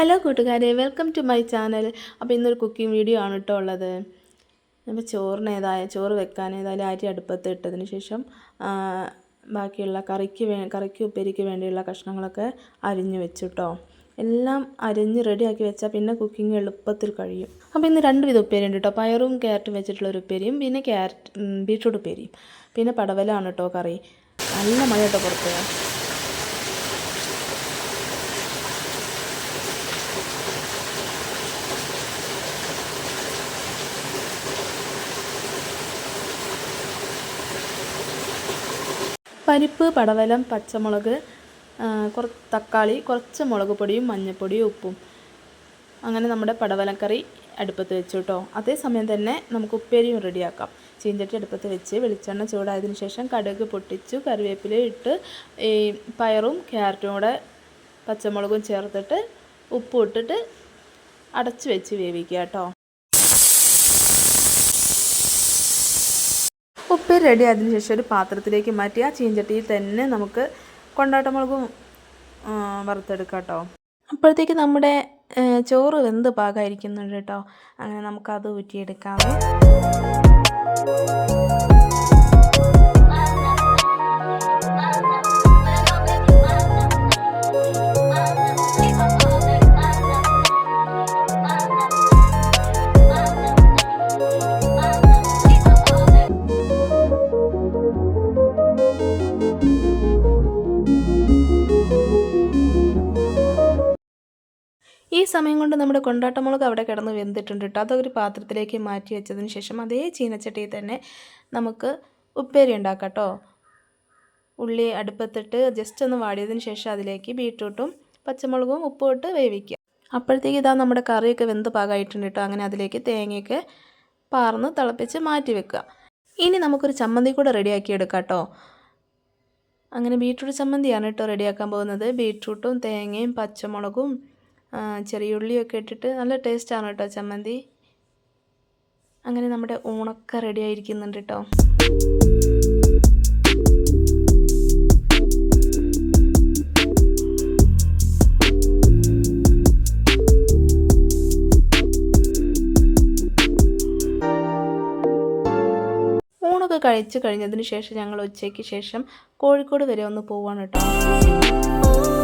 Hello കൂട്ടുകാരെ welcome to my channel അപ്പോൾ ഇന്നൊരു കുക്കിംഗ് വീഡിയോ ആണ് കേട്ടോ ഉള്ളത്. അപ്പോൾ ചോറിന് ഏതായ ചോറ് വെക്കാൻ ഏതായാലും അരി അടുപ്പത്ത് ഇട്ടതിന് ശേഷം ബാക്കിയുള്ള കറിക്ക് വേ കറിക്ക് ഉപ്പേരിക്ക് വേണ്ടിയുള്ള കഷ്ണങ്ങളൊക്കെ അരിഞ്ഞ് വെച്ചു കേട്ടോ എല്ലാം അരിഞ്ഞ് റെഡിയാക്കി വെച്ചാൽ പിന്നെ കുക്കിംഗ് എളുപ്പത്തിൽ കഴിയും. അപ്പോൾ ഇന്ന് രണ്ട് വിധ ഉപ്പേരി ഉണ്ട് കേട്ടോ പയറും ക്യാരറ്റും വെച്ചിട്ടുള്ള ഒരു ഉപ്പേരിയും പിന്നെ ക്യാരറ്റ് ബീട്രൂട്ട് ഉപ്പേരിയും. പിന്നെ പടവലാണ് കേട്ടോ കറി. നല്ല മഴ കേട്ടോ പുറത്ത്. പരിപ്പ് പടവലം പച്ചമുളക് കുറച്ച് തക്കാളി കുറച്ച് മുളക് പൊടിയും മഞ്ഞൾപ്പൊടിയും ഉപ്പും. അങ്ങനെ നമ്മുടെ പടവലക്കറി അടുപ്പത്ത് വെച്ചു കേട്ടോ അതേസമയം തന്നെ നമുക്ക് ഉപ്പേരിയും റെഡിയാക്കാം. ചീഞ്ചട്ടി അടുപ്പത്ത് വെച്ച് വെളിച്ചെണ്ണ ചൂടായതിനു ശേഷം കടുക് പൊട്ടിച്ചു കറിവേപ്പില ഇട്ട് ഈ പയറും ക്യാരറ്റും കൂടെ പച്ചമുളകും ചേർത്തിട്ട് ഉപ്പും ഇട്ടിട്ട് അടച്ചു വെച്ച് വേവിക്കുക കേട്ടോ ഉപ്പേരി റെഡി ആയതിനു ശേഷം ഒരു പാത്രത്തിലേക്ക് മാറ്റി ആ ചീഞ്ചട്ടിയിൽ തന്നെ നമുക്ക് കൊണ്ടാട്ടമുളകും വറുത്തെടുക്കാം കേട്ടോ. അപ്പോഴത്തേക്ക് നമ്മുടെ ചോറ് വെന്ത് പാകമായിരിക്കുന്നുണ്ട് കേട്ടോ. അങ്ങനെ നമുക്കത് ഊറ്റിയെടുക്കാമേ. സമയം കൊണ്ട് നമ്മുടെ കൊണ്ടാട്ടമുളക് അവിടെ കിടന്ന് വെന്തിട്ടുണ്ട് കേട്ടോ അതൊരു പാത്രത്തിലേക്ക് മാറ്റി വെച്ചതിന് ശേഷം അതേ ചീനച്ചട്ടിയിൽ തന്നെ നമുക്ക് ഉപ്പേരി ഉണ്ടാക്കാം കേട്ടോ ഉള്ളി അടുപ്പത്തിട്ട് ജസ്റ്റ് ഒന്ന് വാടിയതിന് ശേഷം അതിലേക്ക് ബീട്രൂട്ടും പച്ചമുളകും ഉപ്പും ഇട്ട് വേവിക്കുക. അപ്പോഴത്തേക്ക് ഇതാ നമ്മുടെ കറിയൊക്കെ വെന്ത് പാകമായിട്ടുണ്ട് കേട്ടോ അങ്ങനെ അതിലേക്ക് തേങ്ങയൊക്കെ പാർന്ന് തിളപ്പിച്ച് മാറ്റി വെക്കുക. ഇനി നമുക്കൊരു ചമ്മന്തി കൂടെ റെഡിയാക്കി എടുക്കാം കേട്ടോ അങ്ങനെ ബീട്രൂട്ട് ചമ്മന്തിയാണ് കേട്ടോ റെഡിയാക്കാൻ പോകുന്നത്. ബീട്രൂട്ടും തേങ്ങയും പച്ചമുളകും ചെറിയ ഉള്ളിയൊക്കെ ഇട്ടിട്ട് നല്ല ടേസ്റ്റാണ് കേട്ടോ ചമ്മന്തി. അങ്ങനെ നമ്മുടെ ഊണൊക്കെ റെഡി ആയിരിക്കുന്നുണ്ട് കേട്ടോ ഊണൊക്കെ കഴിച്ചു കഴിഞ്ഞതിന് ശേഷം ഞങ്ങൾ ഉച്ചയ്ക്ക് ശേഷം കോഴിക്കോട് വരെ ഒന്ന് പോവാണ് കേട്ടോ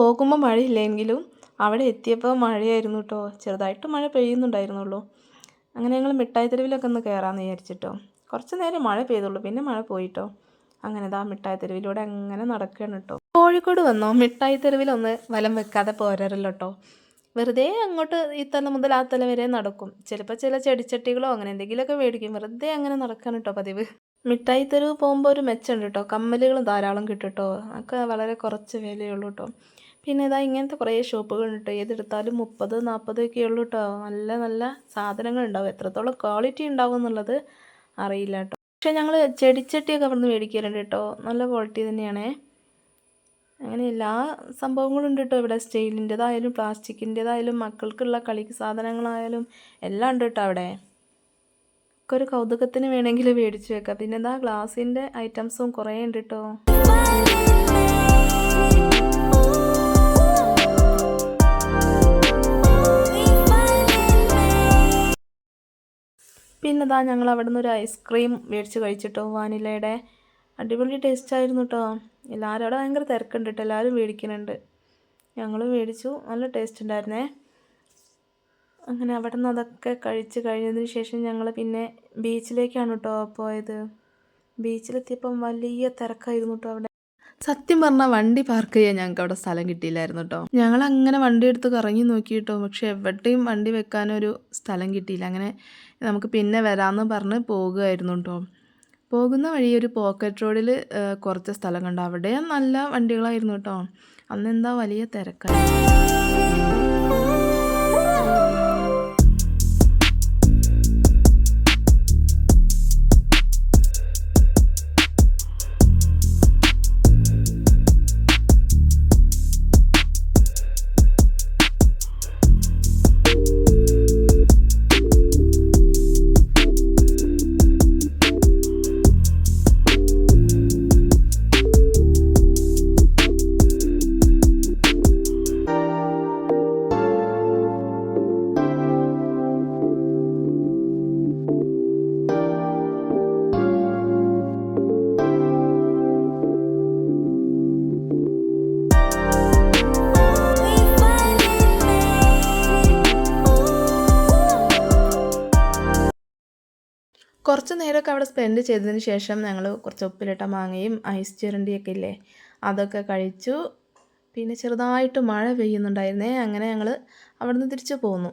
പോകുമ്പോൾ മഴയില്ലെങ്കിലും അവിടെ എത്തിയപ്പോൾ മഴയായിരുന്നു കേട്ടോ ചെറുതായിട്ട് മഴ പെയ്യുന്നുണ്ടായിരുന്നുള്ളൂ. അങ്ങനെ ഞങ്ങൾ മിഠായി തെരുവിലൊക്കെ ഒന്ന് കയറാമെന്ന് വിചാരിച്ചിട്ടോ. കുറച്ച് നേരം മഴ പെയ്തുള്ളൂ പിന്നെ മഴ പോയിട്ടോ. അങ്ങനെ ഇതാ മിഠായി തെരുവിലൂടെ അങ്ങനെ നടക്കുകയാണ് കേട്ടോ കോഴിക്കോട് വന്നോ? മിഠായി തെരുവിലൊന്ന് വലം വെക്കാതെ പോരാറില്ല കേട്ടോ വെറുതെ അങ്ങോട്ട് ഈ തല മുതൽ ആ തല വരെ നടക്കും. ചിലപ്പോൾ ചില ചെടിച്ചട്ടികളോ അങ്ങനെ എന്തെങ്കിലുമൊക്കെ മേടിക്കും. വെറുതെ അങ്ങനെ നടക്കാൻ കേട്ടോ പതിവ്. മിഠായി തെരുവ് പോകുമ്പോൾ ഒരു മെച്ചമുണ്ട് കേട്ടോ കമ്മലുകൾ ധാരാളം കിട്ടും കേട്ടോ ഒക്കെ വളരെ കുറച്ച് വിലയുള്ളൂ കേട്ടോ പിന്നെ ഇതാ ഇങ്ങനത്തെ കുറേ ഷോപ്പുകളുണ്ട് കേട്ടോ ഏതെടുത്താലും മുപ്പത് നാൽപ്പത് ഒക്കെ ഉള്ളൂ കേട്ടോ നല്ല നല്ല സാധനങ്ങൾ ഉണ്ടാവും. എത്രത്തോളം ക്വാളിറ്റി ഉണ്ടാവും എന്നുള്ളത് അറിയില്ല കേട്ടോ പക്ഷേ ഞങ്ങൾ ചെടിച്ചട്ടിയൊക്കെ അവിടെ നിന്ന് മേടിക്കലുണ്ട് കേട്ടോ നല്ല ക്വാളിറ്റി തന്നെയാണേ. അങ്ങനെ എല്ലാ സംഭവങ്ങളും ഉണ്ട് കേട്ടോ ഇവിടെ. സ്റ്റീലിന്റെതായാലും പ്ലാസ്റ്റിക്കിന്റെതായാലും മക്കൾക്കുള്ള കളിക്ക് സാധനങ്ങളായാലും എല്ലാം ഉണ്ട് കേട്ടോ അവിടെ. ഒക്കെ ഒരു കൗതുകത്തിന് വേണമെങ്കിൽ മേടിച്ച് വെക്കാം. പിന്നെ എന്താ ഗ്ലാസിന്റെ ഐറ്റംസും കുറേ ഉണ്ട് കേട്ടോ പിന്നെ ഇതാ ഞങ്ങൾ അവിടെ നിന്ന് ഒരു ഐസ്ക്രീം മേടിച്ച് കഴിച്ചിട്ടോ വാനിലയുടെ. അടിപൊളി ടേസ്റ്റ് ആയിരുന്നു കേട്ടോ എല്ലാവരും അവിടെ ഭയങ്കര തിരക്കുണ്ട് കേട്ടോ എല്ലാവരും മേടിക്കുന്നുണ്ട്. ഞങ്ങൾ മേടിച്ചു. നല്ല ടേസ്റ്റ് ഉണ്ടായിരുന്നേ അങ്ങനെ അവിടെ നിന്ന് അതൊക്കെ കഴിച്ച് കഴിഞ്ഞതിന് ശേഷം ഞങ്ങൾ പിന്നെ ബീച്ചിലേക്കാണ് കേട്ടോ പോയത്. ബീച്ചിലെത്തിയപ്പം വലിയ തിരക്കായിരുന്നു കേട്ടോ അവിടെ. സത്യം പറഞ്ഞാൽ വണ്ടി പാർക്ക് ചെയ്യാൻ ഞങ്ങൾക്ക് അവിടെ സ്ഥലം കിട്ടിയില്ലായിരുന്നു കേട്ടോ ഞങ്ങൾ അങ്ങനെ വണ്ടി എടുത്ത് കറങ്ങി നോക്കി കേട്ടോ പക്ഷെ എവിടെയും വണ്ടി വെക്കാനൊരു സ്ഥലം കിട്ടിയില്ല. അങ്ങനെ നമുക്ക് പിന്നെ വരാമെന്ന് പറഞ്ഞ് പോകുമായിരുന്നു കേട്ടോ പോകുന്ന വഴി ഒരു പോക്കറ്റ് റോഡിൽ കുറച്ച് സ്ഥലം കണ്ടു. അവിടെ നല്ല വണ്ടികളായിരുന്നു കേട്ടോ അന്നെന്താ വലിയ തിരക്കായിരുന്നു. കുറച്ച് നേരമൊക്കെ അവിടെ സ്പെൻഡ് ചെയ്തതിന് ശേഷം ഞങ്ങൾ കുറച്ച് ഉപ്പിലിട്ട മാങ്ങയും ഐസ് ചെറുണ്ടിയൊക്കെ ഇല്ലേ അതൊക്കെ കഴിച്ചു. പിന്നെ ചെറുതായിട്ട് മഴ പെയ്യുന്നുണ്ടായിരുന്നേ അങ്ങനെ ഞങ്ങൾ അവിടുന്ന് തിരിച്ചു പോന്നു.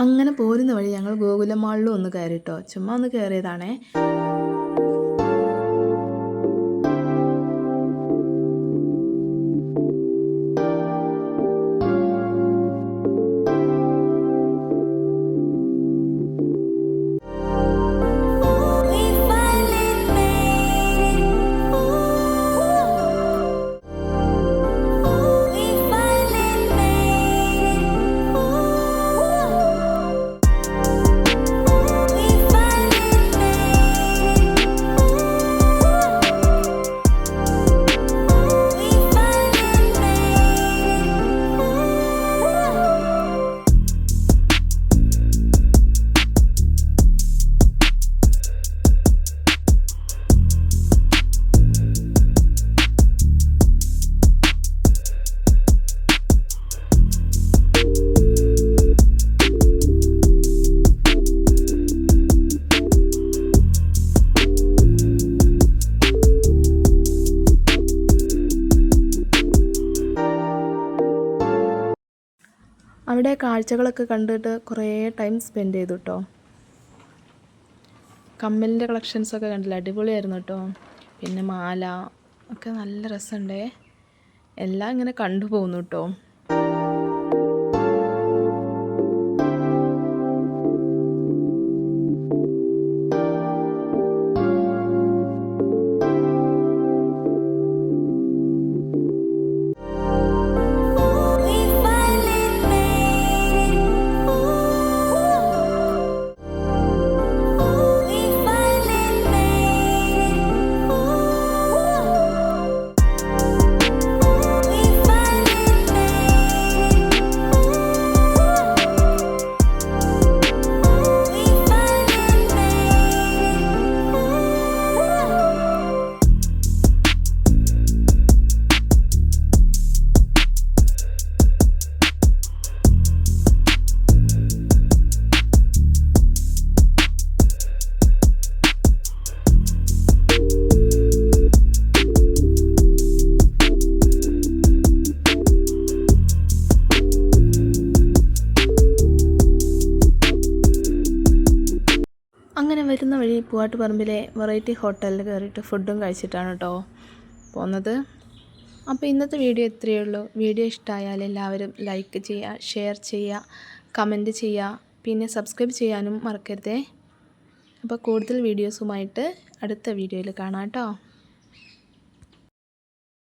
അങ്ങനെ പോരുന്ന വഴി ഞങ്ങൾ ഗോകുലമാളിലും ഒന്ന് കയറിട്ടോ. ചുമ്മാ ഒന്ന് കയറിയതാണേ. കാഴ്ചകളൊക്കെ കണ്ടിട്ട് കുറേ ടൈം സ്പെൻഡ് ചെയ്തു കേട്ടോ കമ്മലിന്റെ കളക്ഷൻസൊക്കെ കണ്ടില്ല? അടിപൊളിയായിരുന്നു കേട്ടോ പിന്നെ മാല ഒക്കെ നല്ല രസമുണ്ടേ. എല്ലാം ഇങ്ങനെ കണ്ടു പോകുന്നു കേട്ടോ അങ്ങനെ വരുന്ന വഴി പൂവാട്ടുപറമ്പിലെ വെറൈറ്റി ഹോട്ടലിൽ കയറിയിട്ട് ഫുഡും കഴിച്ചിട്ടാണ് കേട്ടോ പോകുന്നത് അപ്പോൾ ഇന്നത്തെ വീഡിയോ ഇത്രയേ ഉള്ളൂ. വീഡിയോ ഇഷ്ടമായാൽ എല്ലാവരും ലൈക്ക് ചെയ്യുക ഷെയർ ചെയ്യുക കമന്റ് ചെയ്യുക പിന്നെ സബ്സ്ക്രൈബ് ചെയ്യാനും മറക്കരുതേ. അപ്പോൾ കൂടുതൽ വീഡിയോസുമായിട്ട് അടുത്ത വീഡിയോയിൽ കാണാം കേട്ടോ